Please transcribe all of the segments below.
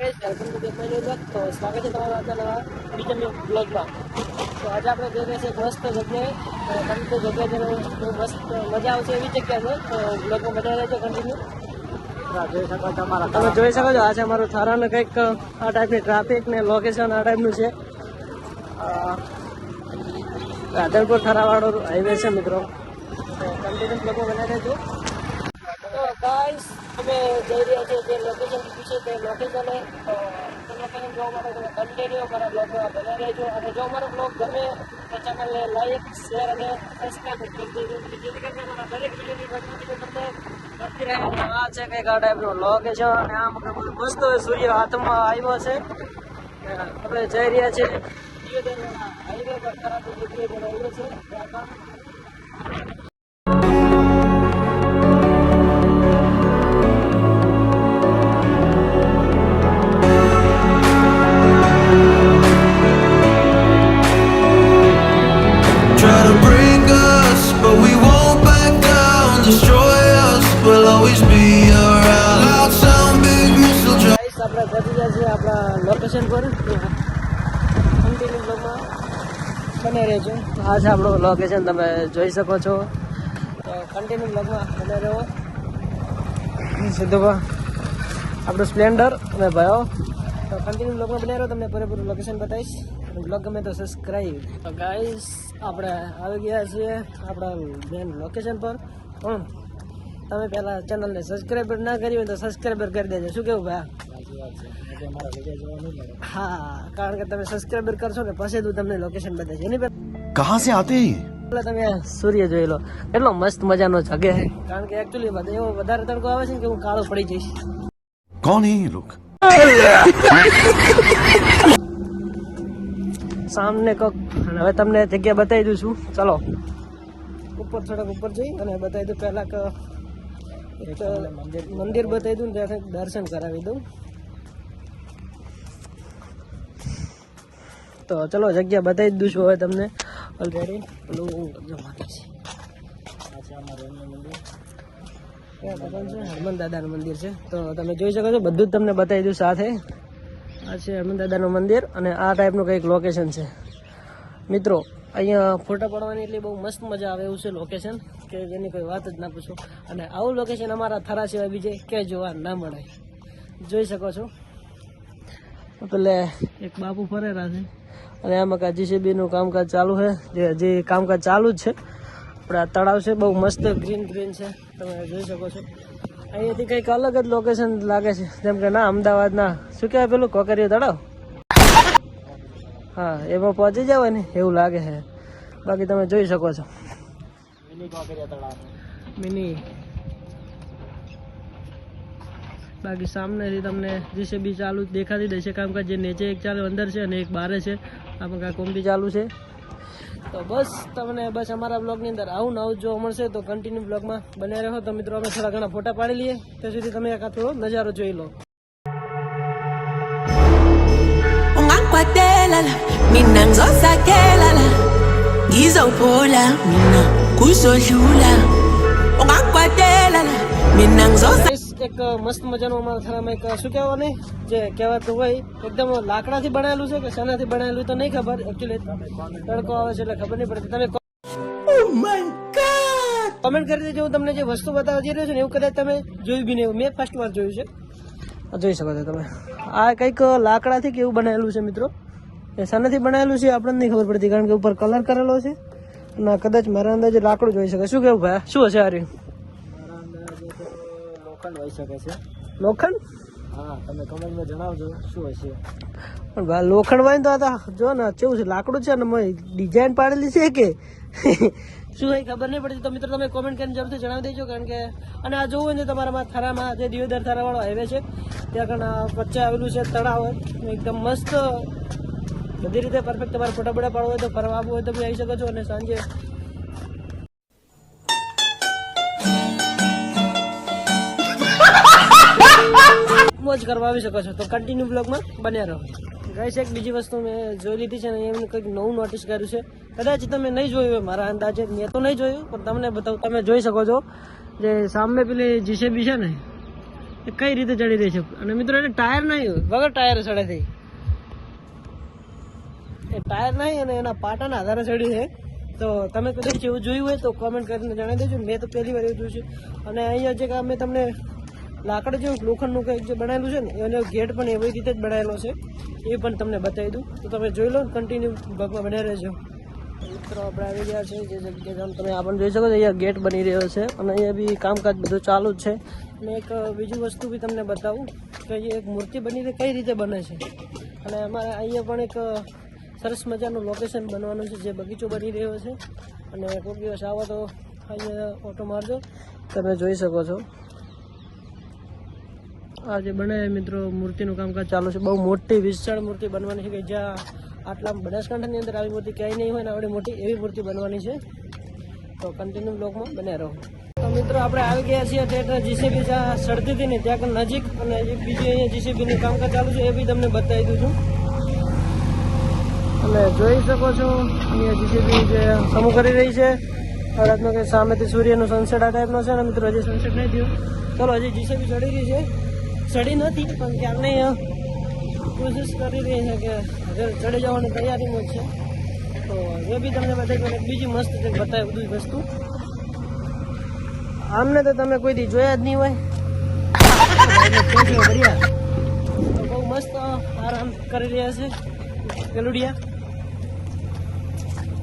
કહીશ welcome to back my blog તો સ્વાગત છે તમારું આજના નવા બીજા બ્લોગમાં તો આજે આપણે જઈ રહ્યા છીએ મસ્ત જગ્યાએ તો જગ્યાએ જગ્યા મસ્ત મજા આવશે એવી જગ્યા છે તો બ્લોગમાં બધા રહેજો કન્ટિન્યુ તમે જોઈ શકો છો આ છે અમારું થારાને કંઈક આ ટાઈપની ટ્રાફિક ને લોકેશન આ ટાઈપનું છે. રાધનપુર થરાવાળો હાઈવે છે મિત્રો. કન્ટિન્યુ બ્લોગમાં બનાવી રહેજો. ગાઈસ અમે જઈ રહ્યા છીએ જે લોકેશન છે તે લોકેશને લોકેશન જોવા માટે તમે કન્ટિન્યુ મારા બ્લોગમાં બના રહેજો. અને જો મારો બ્લોગ ગમે તો ચેનલને લાઈક શેર અને સબસ્ક્રાઈબ કરી દેજો. જેથી કરીને મારા દરેક વિડીયોની તમને. મળતી રહે આ છે કંઈક આ ટાઈપનું લોકેશન અને આમ મસ્ત સૂર્ય હાથમાં આવ્યો છે. આપણે જઈ રહ્યા છીએ. હાઈવે પર ખરાબ છે. લોકેશન પર? કન્ટિન્યુ બ્લોગમાં બને રહેજો. આ છે આપણું લોકેશન તમે જોઈ શકો છો. તો કન્ટિન્યુ બ્લોગમાં બને રહો. સીધું આપણું સ્પ્લેન્ડર અને ભાઈઓ તો કન્ટિન્યુ બ્લોગમાં બને રહો, તમને પૂરેપૂરું લોકેશન બતાવીશ. બ્લોગ ગમે તો સબસ્ક્રાઈબ તો ગાઈસ આપણે આવી ગયા છીએ આપણા મેન લોકેશન પર. પણ તમે પહેલાં ચેનલને સબસ્ક્રાઈબર ના કરી હોય તો સબસ્ક્રાઈબર કરી દેજો. શું કેવું ભાઈ હા કારણ કે તમે સબસ્ક્રાઈબર કરશો ને પછી હું તમને લોકેશન બતાવીશ એની कहाँ से आते हैं ये? પહેલા તમે સૂર્ય જોઈ લો કેટલો મસ્ત મજાનો જગે છે કારણ કે એકચ્યુઅલી બધે એવો વધારે તડકો આવે છે ને કે હું કાળો પડી જઈશ कौन है ये लोग સામને કોક અને હવે તમને જગ્યા બતાવી દઉં છું ચલો ઉપર થોડાક ઉપર જઈ અને બતાવી દઉં પહેલા કે એક મંદિર બતાવી દઉં ને ત્યાંથી દર્શન કરાવી દઉં તો ચલો જગ્યા બતાવી દઉં છું હવે તમને ઓલરેડી હનુમાન દાદાનું મંદિર છે. તો તમે જોઈ શકો છો, બધું જ તમને બતાવી દઉં સાથે. આ છે હનુમાન દાદાનું મંદિર અને આ ટાઈપનું કંઈક લોકેશન છે. મિત્રો, અહીંયા ફોટા પાડવાની એટલી બહુ મસ્ત મજા આવે એવું છે લોકેશન કે જેની કોઈ વાત જ ના પૂછો. અને આવું લોકેશન અમારા થરા સિવાય બીજે ક્યાંય જોવા ના મળે. જોઈ શકો છો. પેલે એક બાપુ ફરેલા છે. અને આમાં કાં જીસીબીનું કામકાજ ચાલુ છે. જે હજી કામકાજ ચાલુ જ છે. આપણે આ તળાવ છે બહુ મસ્ત ગ્રીન ગ્રીન છે. તમે જોઈ શકો છો. અહીંયાથી કંઈક અલગ જ લોકેશન લાગે છે. જેમ કે ના અમદાવાદના. શું કહેવાય પેલું? કોકરિયું તળાવ? હા એમાં પહોંચી જાવ ને એવું લાગે છે. બાકી તમે જોઈ શકો છો. મિની. બાકી સામનેથી તમને જીસીબી ચાલુ દેખાતી દેશે. કામકાજ જે નીચે એક ચાલુ અંદર છે અને એક બારે છે. આમાં કાંઈ કોમ્બી ચાલુ છે. તો બસ તમને બસ અમારા બ્લોગની અંદર આવું નવું જોવા મળશે. તો કન્ટિન્યુ બ્લોગમાં બન્યા રહો. તો મિત્રો અમે થોડા ઘણા ફોટા પાડી લઈએ. ત્યાં સુધી તમે આ થોડો નજારો જોઈ લો. Mina ngizosakelala ngizophola mina kuzodlula ungangikwatelala mina ngizosa Guys, એક મસ્ત મજાનું અમારા થરામાં એક શું કહેવાય નહીં જે કહેવાતું હોય એકદમ લાકડાથી બનાવેલું છે કે શાનાથી બનાવેલું તો નહીં ખબર એકચ્યુઅલી તડકો આવે છે એટલે ખબર નહીં પડતી. તમે કમેન્ટ કરી દેજો હું તમને જે વસ્તુ બતાવવા જઈ રહ્યો છું ને એવું કદાચ તમે જોયું બી નહીં મેં ફર્સ્ટ વાર જોયું છે. જોઈ શકો છો તમે. આ કંઈક લાકડાથી કેવું બનાવેલું છે મિત્રો. એ શાનાથી બનાવેલું છે આપણને નહીં ખબર પડતી કારણ કે ઉપર કલર કરેલો છે. અને કદાચ મારા અંદાજે લાકડું જોઈ શકે. શું કેવું ભાઈ? શું હશે આ રહ્યું? લોખંડ હોઈ શકે છે? લોખંડ? હા તમે કમેન્ટમાં જણાવજો શું હશે? પણ ભાઈ લોખંડ વાય તો આ જો ને કેવું છે લાકડું છે ને ડિઝાઇન પાડેલી છે કે? શું એ ખબર નહીં પડતી તો મિત્રો તમે કોમેન્ટ કરીને જરૂરથી જણાવી દેજો કારણ કે અને આ જોવું હોય ને તમારામાં થરામાં જે દિયોદર થરાવાળો હાઈવે છે ત્યાં આગળ વચ્ચે આવેલું છે તળાવ એકદમ મસ્ત બધી રીતે પરફેક્ટ તમારે ફોટા બોટા પાડવો હોય તો ફરવા આવવું હોય તો બી આવી શકો છો અને સાંજે મોજ કરવા આવી શકો છો. તો કન્ટિન્યુ બ્લોગમાં બન્યા રહો. ગઈ એક બીજી વસ્તુ મેં જોઈ લીધી છે ને એમને કંઈક નવું નોટિસ કર્યું છે. કદાચ તમે નહીં જોયું હોય, મારા અંદાજે મેં તો નહીં જોયું, પણ તમને બતાવું, તમે જોઈ શકો છો જે સામે પેલી જીસીબી છે ને, એ કઈ રીતે ચડી રહી છે. અને મિત્રો, એને ટાયર નહીં વગર ટાયર ચડે થઈ એ ટાયર નહીં અને એના પાટાના આધારે ચડી છે. તો તમે કદાચ એવું જોયું હોય તો કોમેન્ટ કરીને જણાવી દેજો. મેં તો પહેલી વાર એવું જોયું છે. અને અહીંયા જે અમે તમને લાકડ જેવું લોખંડનું કંઈક જે બનાવેલું છે ને, એનો ગેટ પણ એવી રીતે જ બનાવેલો છે. એ પણ તમને બતાવી દઉં. તો તમે જોઈ લો કન્ટિન્યુ બનાવી રહેજો. મિત્રો, આપણે આવી ગયા છે જે જગ્યાએ તમે આ પણ જોઈ શકો છો, અહીંયા ગેટ બની રહ્યો છે અને અહીંયા બી કામકાજ બધું ચાલુ જ છે. અને એક બીજી વસ્તુ બી તમને બતાવું કે અહીંયા એક મૂર્તિ બની રહી કઈ રીતે બને છે. અને અમારે અહીંયા પણ એક સરસ મજાનું લોકેશન બનવાનું છે, જે બગીચો બની રહ્યો છે. અને કોઈ દિવસ આવો તો અહીંયા ઓટો મારજો. તમે જોઈ શકો છો. આ જે બને મિત્રો, મૂર્તિનું કામકાજ ચાલુ છે. બહુ મોટી વિશાળ મૂર્તિ બનવાની છે કે જ્યાં આટલા બનાસકાંઠાની અંદર આવી મૂર્તિ ક્યાંય નહીં હોય ને આવડી મોટી એવી મૂર્તિ બનવાની છે. તો કન્ટિન્યુ બ્લોકમાં બન્યા રહો. તો મિત્રો, આપણે આવી ગયા છીએ થિયેટર જીસીબી જ્યાં સડતી હતી ને ત્યાં નજીક અને બીજી અહીંયા જીસીબીનું કામકાજ ચાલુ છે, એ બી તમને બતાવી દઉં છું. અને જોઈ શકો છો, અહીંયા જીસીબી જે સમૂહ કરી રહી છે. રાતનો સામેથી સૂર્યનું સનસેટ આ ટાઈપનો છે ને મિત્રો, હજી સનસેટ નહીં થયું. ચલો, હજી જીસીબી ચડી રહી છે. ચડી નથી પણ ક્યારની કોશિશ કરી રહી છે કે હવે ચડી જવાની તૈયારીમાં જ છે. તો હવે બી તમને બધા બીજી મસ્ત છે બતાવી બધું વસ્તુ. આમને તો તમે કોઈ દી જોયા જ નહીં હોય. તો બહુ મસ્ત આરામ કરી રહ્યા છે ગલુડિયા.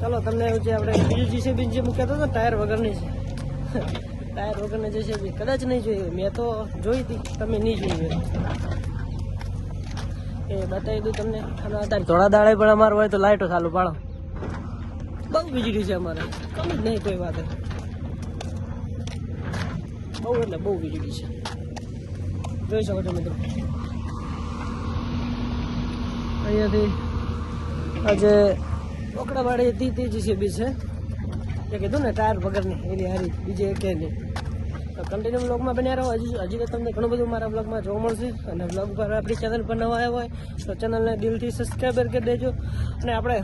ચાલો તમને એવું છે આપણે બીજું જીસીબી જે મૂક્યા હતા ને ટાયર વગરની છે. ટાયર વગરને જે છે કદાચ નહીં જોઈ મેં તો જોઈ હતી, તમે નહીં જોઈ એ બતાવી દઉં તમને. અને અત્યારે થોડા દાડે પણ અમારું હોય તો લાઇટો ચાલુ પાડો. બહુ વીજળી છે અમારે. કમ જ નહીં કોઈ વાત. બહુ એટલે બહુ વીજળી છે. જોઈ શકો છો મિત્રો. અહીંયાથી આજે ઓકડાવાળી હતી તે જે છે એ કીધું ને, ટાયર વગરની. એની હારી, બીજે એક નહીં. તો કન્ટિન્યુ બ્લોગમાં બન્યા રહો. હજી હજી તો તમને ઘણું બધું મારા બ્લોગમાં જોવા મળશે. અને બ્લોગ પર આપણી ચેનલ પર નવા આવ્યા હોય, તો ચેનલને દિલથી સબસ્ક્રાઈબર કરી દેજો. અને આપણે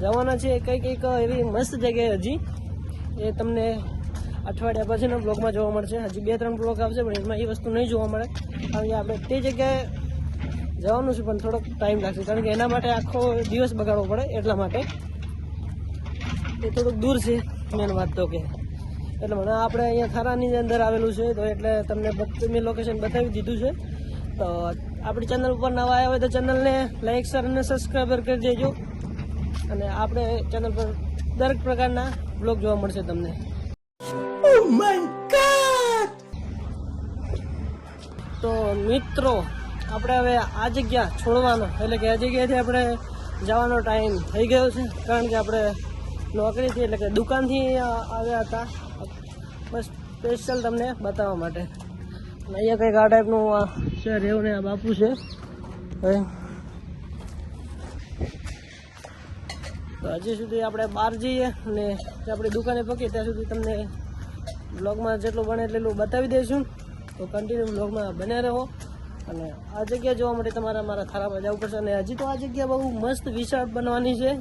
જવાના છીએ કંઈક કંઈક એવી મસ્ત જગ્યાએ હજી. એ તમને અઠવાડિયા પછીના બ્લોગમાં જોવા મળશે. હજી બે ત્રણ બ્લોગ આવશે, પણ એમાં એ વસ્તુ નહીં જોવા મળે. કારણ કે આપણે તે જગ્યાએ જવાનું છે, પણ થોડોક ટાઈમ લાગશે. કારણ કે એના માટે આખો દિવસ બગાડવો પડે એટલા માટે. એ થોડુંક દૂર છે મેન વાત તો કે. એટલે મને આપણે અહીંયા થારાની અંદર આવેલું છે તો એટલે તમને બધું મેં લોકેશન બતાવી દીધું છે. તો આપણી ચેનલ ઉપર નવા આવ્યા હોય તો ચેનલને લાઈક શેર અને સબસ્ક્રાઈબર કરી દેજો. અને આપણે ચેનલ પર દરેક પ્રકારના બ્લોગ જોવા મળશે તમને. તો મિત્રો આપણે હવે આ જગ્યા છોડવાનો. એટલે કે આ જગ્યાએથી આપણે જવાનો ટાઈમ થઈ ગયો છે. કારણ કે આપણે નોકરીથી એટલે કે દુકાનથી આવ્યા હતા. બસ સ્પેશિયલ તમને બતાવવા માટે. અહીંયા કંઈક આ ટાઈપનું આ છે રેવું ને આ બાપુ છે. તો હજી સુધી આપણે બહાર જઈએ અને આપણી દુકાને પકીએ, ત્યાં સુધી તમને બ્લોગમાં જેટલું બને એટલું બતાવી દઈશું. તો કન્ટિન્યુ બ્લોગમાં બન્યા રહો. અને આ જગ્યા જોવા માટે તમારે મારા થારામાં જવું પડશે. અને હજી તો આ જગ્યા બહુ મસ્ત વિશાળ બનવાની છે.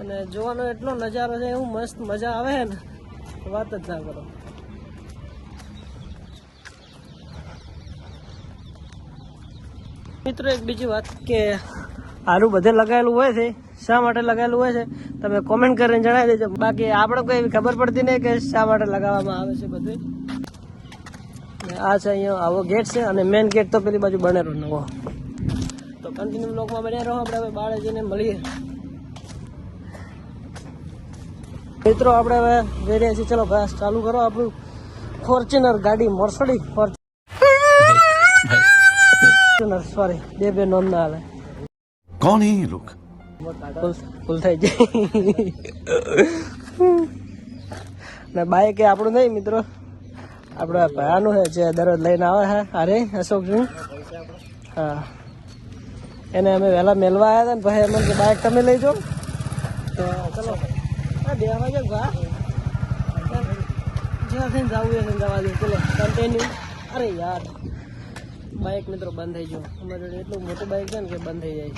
અને જોવાનો એટલો નજારો છે, એવું મસ્ત મજા આવે ને વાત જ ના કરો. મિત્રો, એક બીજી વાત કે આનું બધે લગાવેલું હોય છે, શા માટે લગાવેલું હોય છે, તમે કોમેન્ટ કરીને જણાવી દેજો. બાકી આપણે કોઈ એવી ખબર પડતી નહીં કે શા માટે લગાવવામાં આવે છે બધું. આ છે અહીંયા આવો ગેટ છે, અને મેઇન ગેટ તો પેલી બાજુ બનેલો નવો. તો કન્ટિન્યુ બ્લોકમાં બન્યા રહો, આપણે હવે બાળે જઈને મળીએ. મિત્રો આપણે હવે જઈ રહ્યા છીએ. ચલો બસ ચાલુ કરો આપણું ફોર્ચ્યુનર ગાડી મર્સડી ફોર્ચ્યુનર સોરી બે બે નોમ ના હાલે કોણ હે લોક ફૂલ થઈ જાય. ને બાઈક એ આપણું નહીં મિત્રો? આપણે ભાયાનું છે જે દરરોજ લઈને આવે હે અરે અશોકજી. હા. એને અમે વહેલા મેલવા આવ્યા હતા ને ભાઈ અમે કે બાઈક તમે લઈ જાઓ. તો ચલો. બે વાગે ભા જ્યાં થઈને જવું એ જવા દે. ચલો કન્ટિન્યુ અરે યાર બાઈક મિત્રો બંધ થઈ ગયું. અમારે એટલું મોટું બાઇક છે ને કે બંધ થઈ જાય.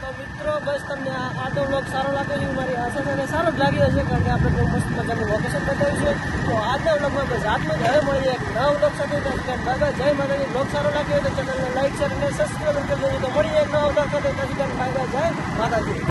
તો મિત્રો, બસ તમને આ તો બ્લોગ સારો લાગ્યો છે, મારી આશા છે સારો જ લાગ્યો હશે, કારણ કે આપણે બહુ મસ્ત મજાનું લોકેશન બતાવ્યું છે. તો આજના બ્લોગમાં બસ આટલું જ. હવે મળીએ એક નવા બ્લોગ સાથે. દાદા જય માતાજી. બ્લોગ સારો લાગ્યો તો ચેનલને લાઈક શેર અને સબસ્ક્રાઈબ કરી દેજો તો મળીએ એક નવ બ્લોગ સાથે. Bye bye. જય માતાજી.